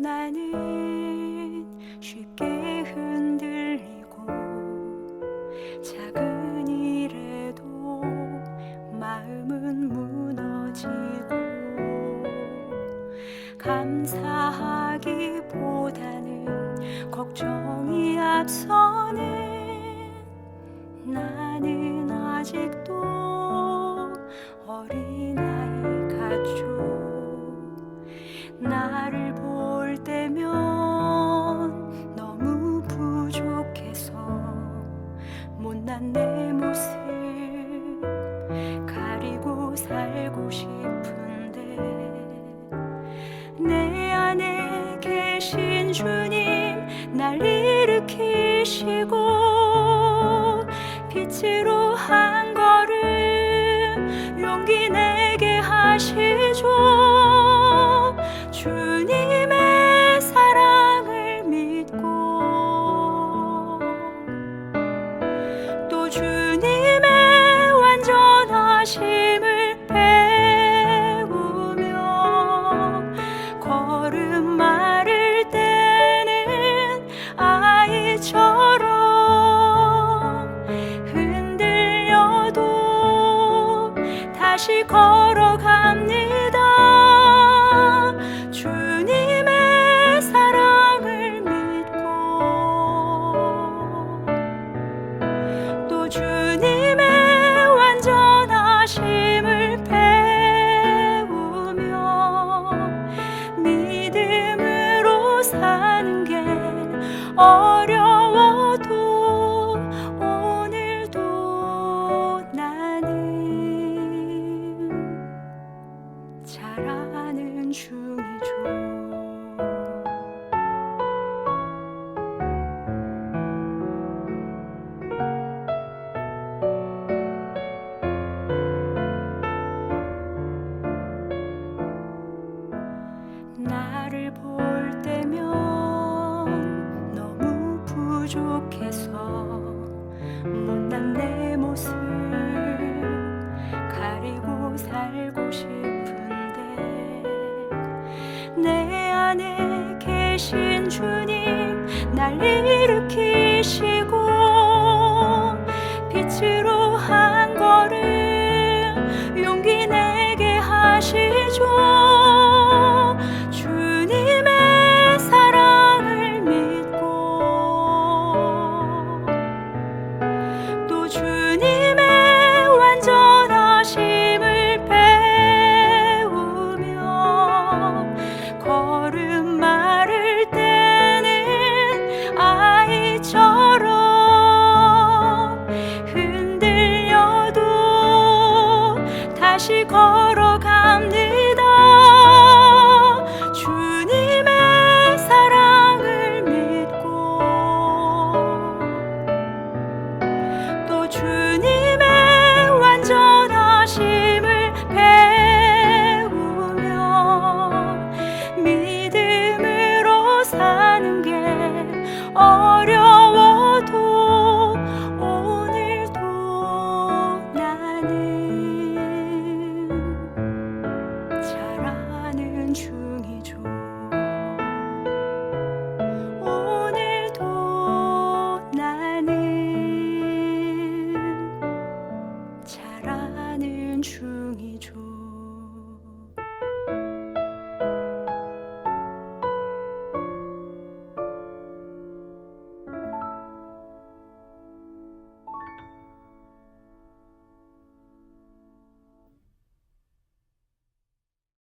나는 쉽게 흔들리고 작은 일에도 마음은 무너지고 감사하기보다는 걱정이 앞서는 나는 아직도 일으키시고 빛으로 한 걸음 용기 내게 하시죠 다시 걸어갑니다. 주님의 사랑을 믿고 또 주님의 완전하심을 배우며 믿음으로 사는 게 어려 잘하는 중이죠. 부족해서 계신 주님 날 일으키시고